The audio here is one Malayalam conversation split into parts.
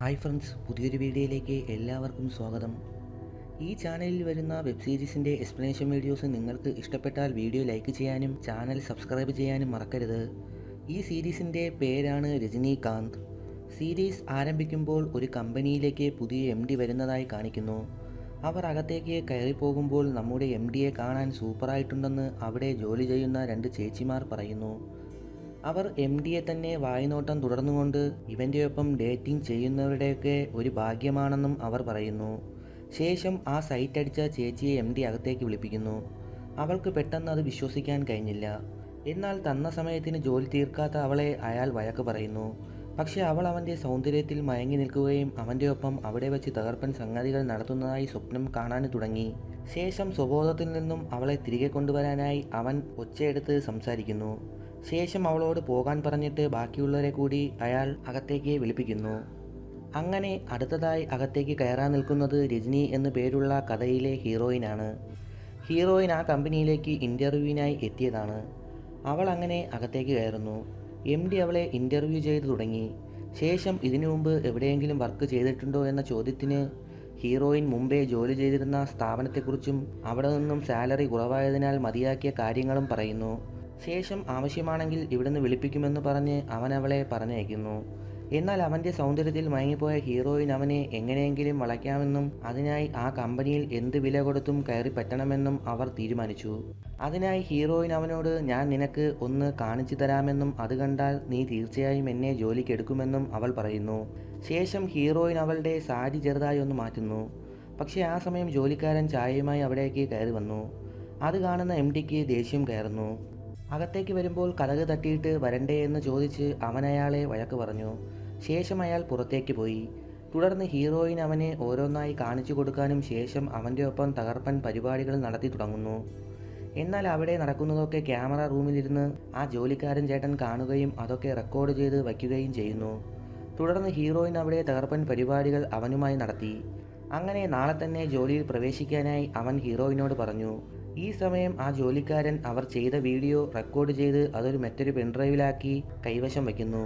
ഹായ് ഫ്രണ്ട്സ് പുതിയൊരു വീഡിയോയിലേക്ക് എല്ലാവർക്കും സ്വാഗതം. ഈ ചാനലിൽ വരുന്ന വെബ് സീരീസിന്റെ എക്സ്പ്ലനേഷൻ വീഡിയോസ് നിങ്ങൾക്ക് ഇഷ്ടപ്പെട്ടാൽ വീഡിയോ ലൈക്ക് ചെയ്യാനും ചാനൽ സബ്സ്ക്രൈബ് ചെയ്യാനും മറക്കരുത്. ഈ സീരീസിന്റെ പേരാണ് രജനീകാന്ത്. സീരീസ് ആരംഭിക്കുമ്പോൾ ഒരു കമ്പനിയിലേക്ക് പുതിയ എം ഡി വരുന്നതായി കാണിക്കുന്നു. അവർ അകത്തേക്ക് കയറിപ്പോകുമ്പോൾ നമ്മുടെ എം ഡിയെ കാണാൻ സൂപ്പറായിട്ടുണ്ടെന്ന് അവിടെ ജോലി ചെയ്യുന്ന രണ്ട് ചേച്ചിമാർ പറയുന്നു. അവർ എം ഡിയെ തന്നെ വായ്നോട്ടം തുടർന്നുകൊണ്ട് ഇവന്റെ ഒപ്പം ഡേറ്റിംഗ് ചെയ്യുന്നവരുടെയൊക്കെ ഒരു ഭാഗ്യമാണെന്നും അവർ പറയുന്നു. ശേഷം ആ സൈറ്റ് അടിച്ച ചേച്ചിയെ എം ഡി അകത്തേക്ക് വിളിപ്പിക്കുന്നു. അവൾക്ക് പെട്ടെന്ന് അത് വിശ്വസിക്കാൻ കഴിഞ്ഞില്ല. എന്നാൽ തന്ന സമയത്തിന് ജോലി തീർക്കാത്ത അവളെ അയാൾ വഴക്ക് പറയുന്നു. പക്ഷേ അവൾ അവന്റെ സൗന്ദര്യത്തിൽ മയങ്ങി നിൽക്കുകയും അവന്റെ ഒപ്പം അവിടെ വെച്ച് തകർപ്പൻ സംഗതികൾ നടത്തുന്നതായി സ്വപ്നം കാണാൻ തുടങ്ങി. ശേഷം സ്വബോധത്തിൽ നിന്നും അവളെ തിരികെ കൊണ്ടുവരാനായി അവൻ ഒച്ചയെടുത്ത് സംസാരിക്കുന്നു. ശേഷം അവളോട് പോകാൻ പറഞ്ഞിട്ട് ബാക്കിയുള്ളവരെ കൂടി അയാൾ അകത്തേക്ക് വിളിപ്പിക്കുന്നു. അങ്ങനെ അടുത്തതായി അകത്തേക്ക് കയറാൻ നിൽക്കുന്നത് രജനി എന്നു പേരുള്ള കഥയിലെ ഹീറോയിനാണ്. ഹീറോയിൻ ആ കമ്പനിയിലേക്ക് ഇന്റർവ്യൂവിനായി എത്തിയതാണ്. അവൾ അങ്ങനെ അകത്തേക്ക് കയറുന്നു. എം ഡി അവളെ ഇന്റർവ്യൂ ചെയ്തു തുടങ്ങി. ശേഷം ഇതിനു മുമ്പ് എവിടെയെങ്കിലും വർക്ക് ചെയ്തിട്ടുണ്ടോ എന്ന ചോദ്യത്തിന് ഹീറോയിൻ മുമ്പേ ജോലി ചെയ്തിരുന്ന സ്ഥാപനത്തെക്കുറിച്ചും അവിടെ നിന്നും സാലറി കുറവായതിനാൽ മതിയാക്കിയ കാര്യങ്ങളും പറയുന്നു. ശേഷം ആവശ്യമാണെങ്കിൽ ഇവിടുന്ന് വിളിപ്പിക്കുമെന്ന് പറഞ്ഞ് അവൻ അവളെ പറഞ്ഞയക്കുന്നു. എന്നാൽ അവന്റെ സൗന്ദര്യത്തിൽ മയങ്ങിപ്പോയ ഹീറോയിൻ അവനെ എങ്ങനെയെങ്കിലും വളയ്ക്കാമെന്നും അതിനായി ആ കമ്പനിയിൽ എന്ത് വില കൊടുത്തും കയറി പറ്റണമെന്നും അവർ തീരുമാനിച്ചു. അതിനായി ഹീറോയിൻ അവനോട് ഞാൻ നിനക്ക് ഒന്ന് കാണിച്ചു തരാമെന്നും അത് കണ്ടാൽ നീ തീർച്ചയായും എന്നെ ജോലിക്കെടുക്കുമെന്നും അവൾ പറയുന്നു. ശേഷം ഹീറോയിൻ അവളുടെ സാരി ചെറുതായി ഒന്ന് മാറ്റുന്നു. പക്ഷേ ആ സമയം ജോലിക്കാരൻ ചായയുമായി അവിടേക്ക് കയറി വന്നു. അത് കാണുന്ന എം ഡിക്ക് ദേഷ്യം കയറുന്നു. അകത്തേക്ക് വരുമ്പോൾ കഥക് തട്ടിയിട്ട് വരണ്ടേ എന്ന് ചോദിച്ച് അവനയാളെ വഴക്ക് പറഞ്ഞു. ശേഷം അയാൾ പുറത്തേക്ക് പോയി. തുടർന്ന് ഹീറോയിൻ അവനെ ഓരോന്നായി കാണിച്ചു കൊടുക്കാനും ശേഷം അവന്റെ ഒപ്പം തകർപ്പൻ പരിപാടികൾ നടത്തി തുടങ്ങുന്നു. എന്നാൽ അവിടെ നടക്കുന്നതൊക്കെ ക്യാമറ റൂമിലിരുന്ന് ആ ജോലിക്കാരൻ ചേട്ടൻ കാണുകയും അതൊക്കെ റെക്കോർഡ് ചെയ്ത് വയ്ക്കുകയും ചെയ്യുന്നു. തുടർന്ന് ഹീറോയിൻ അവിടെ തകർപ്പൻ പരിപാടികൾ അവനുമായി നടത്തി. അങ്ങനെ നാളെ തന്നെ ജോലിയിൽ പ്രവേശിക്കാനായി അവൻ ഹീറോയിനോട് പറഞ്ഞു. ഈ സമയം ആ ജോലിക്കാരൻ അവർ ചെയ്ത വീഡിയോ റെക്കോർഡ് ചെയ്ത് അതൊരു മറ്റൊരു പെൻഡ്രൈവിലാക്കി കൈവശം വയ്ക്കുന്നു.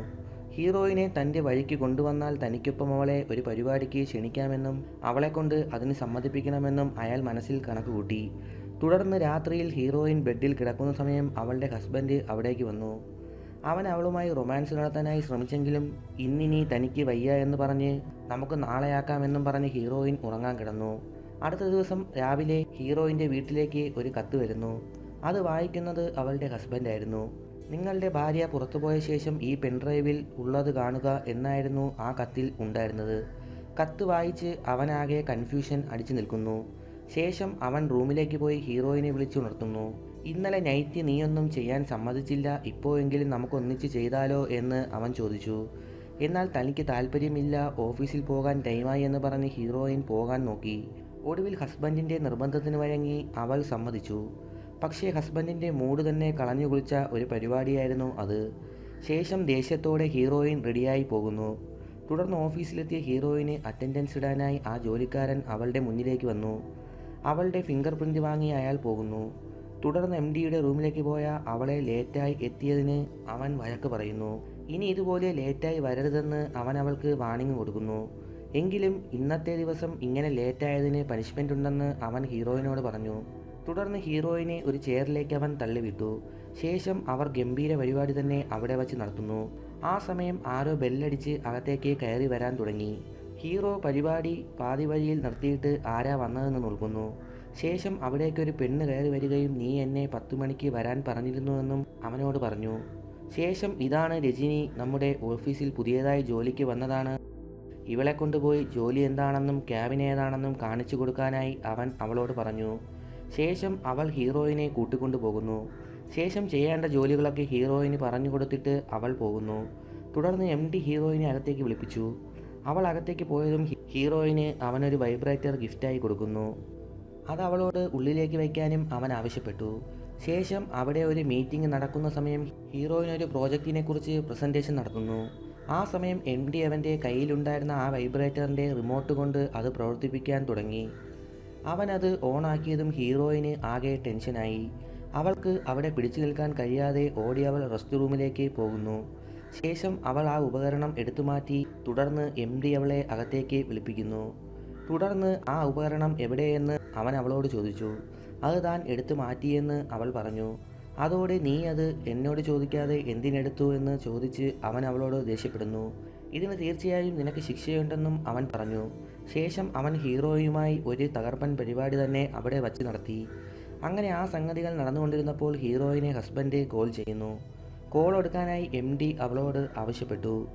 ഹീറോയിനെ തന്റെ വഴിക്ക് കൊണ്ടുവന്നാൽ തനിക്കൊപ്പം അവളെ ഒരു പരിപാടിക്ക് ക്ഷണിക്കാമെന്നും അവളെക്കൊണ്ട് അതിന് സമ്മതിപ്പിക്കണമെന്നും അയാൾ മനസ്സിൽ കണക്കുകൂട്ടി. തുടർന്ന് രാത്രിയിൽ ഹീറോയിൻ ബെഡിൽ കിടക്കുന്ന സമയം അവളുടെ ഹസ്ബൻഡ് അവിടേക്ക് വന്നു. അവൻ അവളുമായി റൊമാൻസ് നടത്താനായി ശ്രമിച്ചെങ്കിലും ഇന്നിനി തനിക്ക് വയ്യ എന്ന് പറഞ്ഞ് നമുക്ക് നാളെയാക്കാമെന്നും പറഞ്ഞ് ഹീറോയിൻ ഉറങ്ങാൻ കിടന്നു. അടുത്ത ദിവസം രാവിലെ ഹീറോയിന്റെ വീട്ടിലേക്ക് ഒരു കത്ത് വരുന്നു. അത് വായിക്കുന്നത് അവളുടെ ഹസ്ബൻഡായിരുന്നു നിങ്ങളുടെ ഭാര്യ പുറത്തുപോയ ശേഷം ഈ പെൻഡ്രൈവിൽ ഉള്ളത് കാണുക എന്നായിരുന്നു ആ കത്തിൽ ഉണ്ടായിരുന്നത്. കത്ത് വായിച്ച് അവനാകെ കൺഫ്യൂഷൻ അടിച്ചു നിൽക്കുന്നു. ശേഷം അവൻ റൂമിലേക്ക് പോയി ഹീറോയിനെ വിളിച്ചുണർത്തുന്നു ഇന്നലെ നൈറ്റ് നീയൊന്നും ചെയ്യാൻ സമ്മതിച്ചില്ല. ഇപ്പോഴെങ്കിലും നമുക്ക് ഒന്നിച്ച് ചെയ്താലോ? എന്ന് അവൻ ചോദിച്ചു. എന്നാൽ തനിക്ക് താല്പര്യമില്ല. ഓഫീസിൽ പോകാൻ ടൈമായി എന്ന് പറഞ്ഞ് ഹീറോയിൻ പോകാൻ നോക്കി. ഒടുവിൽ ഹസ്ബൻഡിന്റെ നിർബന്ധത്തിന് വഴങ്ങി അവൾ സമ്മതിച്ചു. പക്ഷേ ഹസ്ബൻഡിന്റെ മൂഡ് തന്നെ കളഞ്ഞു കുളിച്ച ഒരു പരിപാടിയായിരുന്നു അത്. ശേഷം ദേഷ്യത്തോടെ ഹീറോയിൻ റെഡിയായി പോകുന്നു. തുടർന്ന് ഓഫീസിലെത്തിയ ഹീറോയിനെ അറ്റൻഡൻസ് ഇടാനായി ആ ജോലിക്കാരൻ അവളുടെ മുന്നിലേക്ക് വന്നു. അവളുടെ ഫിംഗർ പ്രിന്റ് വാങ്ങി അയാൾ പോകുന്നു. തുടർന്ന് എം ഡിയുടെ റൂമിലേക്ക് പോയ അവളെ ലേറ്റായി എത്തിയതിന് അവൻ വഴക്ക് പറയുന്നു. ഇനി ഇതുപോലെ ലേറ്റായി വരരുതെന്ന് അവൻ അവൾക്ക് വാണിംഗ് കൊടുക്കുന്നു. എങ്കിലും ഇന്നത്തെ ദിവസം ഇങ്ങനെ ലേറ്റായതിന് പനിഷ്മെന്റ് ഉണ്ടെന്ന് അവൻ ഹീറോയിനോട് പറഞ്ഞു. തുടർന്ന് ഹീറോയിനെ ഒരു ചെയറിലേക്ക് അവൻ തള്ളിവിട്ടു. ശേഷം അവർ ഗംഭീര പരിപാടി തന്നെ അവിടെ വച്ച് നടത്തുന്നു. ആ സമയം ആരോ ബെല്ലടിച്ച് അകത്തേക്ക് കയറി വരാൻ തുടങ്ങി. ഹീറോ പരിപാടി പാതി വഴിയിൽ നിർത്തിയിട്ട് ആരാ വന്നതെന്ന് നോക്കുന്നു ശേഷം അവിടേക്കൊരു പെണ്ണ് കയറി വരികയും നീ എന്നെ പത്തു മണിക്ക് വരാൻ പറഞ്ഞിരുന്നുവെന്നും അവനോട് പറഞ്ഞു. ശേഷം ഇതാണ് രജിനി നമ്മുടെ ഓഫീസിൽ പുതിയതായി ജോലിക്ക് വന്നതാണ് ഇവളെ കൊണ്ടുപോയി ജോലി എന്താണെന്നും ക്യാബിൻ ഏതാണെന്നും കാണിച്ചു കൊടുക്കാനായി അവൻ അവളോട് പറഞ്ഞു ശേഷം അവൾ ഹീറോയിനെ കൂട്ടിക്കൊണ്ടുപോകുന്നു ശേഷം ചെയ്യേണ്ട ജോലികളൊക്കെ ഹീറോയിന് പറഞ്ഞു കൊടുത്തിട്ട് അവൾ പോകുന്നു. തുടർന്ന് എം ഡി ഹീറോയിനെ അകത്തേക്ക് വിളിപ്പിച്ചു. അവൾ അകത്തേക്ക് പോയതും ഹീറോയിന് അവനൊരു വൈബ്രേറ്റർ ഗിഫ്റ്റായി കൊടുക്കുന്നു. അത് അവളോട് ഉള്ളിലേക്ക് വയ്ക്കാനും അവൻ ആവശ്യപ്പെട്ടു. ശേഷം അവിടെ ഒരു മീറ്റിംഗ് നടക്കുന്ന സമയം ഹീറോയിൻ ഒരു പ്രോജക്റ്റിനെ കുറിച്ച് പ്രസന്റേഷൻ നടത്തുന്നു. ആ സമയം എം ഡി അവന്റെ കയ്യിലുണ്ടായിരുന്ന ആ വൈബ്രേറ്ററിന്റെ റിമോട്ട് കൊണ്ട് അത് പ്രവർത്തിപ്പിക്കാൻ തുടങ്ങി. അവനത് ഓണാക്കിയതും ഹീറോയിന് ആകെ ടെൻഷനായി. അവൾക്ക് അവിടെ പിടിച്ചു നിൽക്കാൻ കഴിയാതെ ഓടി അവൾ റെസ്റ്റ് റൂമിലേക്ക് പോകുന്നു. ശേഷം അവൾ ആ ഉപകരണം എടുത്തു മാറ്റി തുടർന്ന് എം ഡി അവളെ അകത്തേക്ക് വിളിപ്പിക്കുന്നു. തുടർന്ന് ആ ഉപകരണം എവിടെയെന്ന് അവൻ അവളോട് ചോദിച്ചു. അത് താൻ എടുത്തു മാറ്റിയെന്ന് അവൾ പറഞ്ഞു. അതോടെ നീ അത് എന്നോട് ചോദിക്കാതെ എന്തിനെടുത്തു എന്ന് ചോദിച്ച് അവൻ അവളോട് ദേഷ്യപ്പെടുന്നു. ഇതിന് തീർച്ചയായും നിനക്ക് ശിക്ഷയുണ്ടെന്നും അവൻ പറഞ്ഞു. ശേഷം അവൻ ഹീറോയുമായി ഒരു തകർപ്പൻ പരിപാടി തന്നെ അവിടെ വച്ച് നടത്തി. അങ്ങനെ ആ സംഗതികൾ നടന്നുകൊണ്ടിരുന്നപ്പോൾ ഹീറോയിനെ ഹസ്ബൻഡ് കോൾ ചെയ്യുന്നു. കോൾ എടുക്കാനായി എം ഡി അവളോട് ആവശ്യപ്പെട്ടു.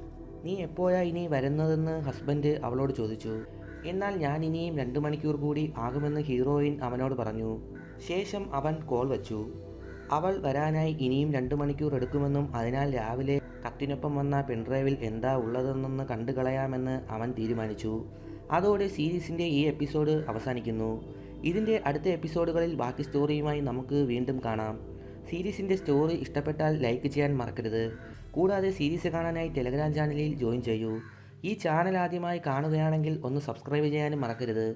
നീ എപ്പോഴാ ഇനി വരുന്നതെന്ന് ഹസ്ബൻഡ് അവളോട് ചോദിച്ചു. എന്നാൽ ഞാൻ ഇനിയും രണ്ട് മണിക്കൂർ കൂടി ആകുമെന്ന് ഹീറോയിൻ അവനോട് പറഞ്ഞു. ശേഷം അവൻ കോൾ വച്ചു. അവൾ വരാനായി ഇനിയും രണ്ടു മണിക്കൂർ എടുക്കുമെന്നും അതിനാൽ രാവിലെ കത്തിനൊപ്പം വന്ന പെൺഡ്രൈവിൽ എന്താ ഉള്ളതെന്നൊന്ന് കണ്ടു കളയാമെന്ന് അവൻ തീരുമാനിച്ചു. അതോടെ സീരീസിന്റെ ഈ എപ്പിസോഡ് അവസാനിക്കുന്നു. ഇതിന്റെ അടുത്ത എപ്പിസോഡുകളിൽ ബാക്കി സ്റ്റോറിയുമായി നമുക്ക് വീണ്ടും കാണാം. സീരീസിന്റെ സ്റ്റോറി ഇഷ്ടപ്പെട്ടാൽ ലൈക്ക് ചെയ്യാൻ മറക്കരുത്. കൂടാതെ സീരീസ് കാണാനായി ടെലഗ്രാം ചാനലിൽ ജോയിൻ ചെയ്യൂ. ഈ ചാനൽ ആദ്യമായി കാണുകയാണെങ്കിൽ ഒന്ന് സബ്സ്ക്രൈബ് ചെയ്യാനും മറക്കരുത്.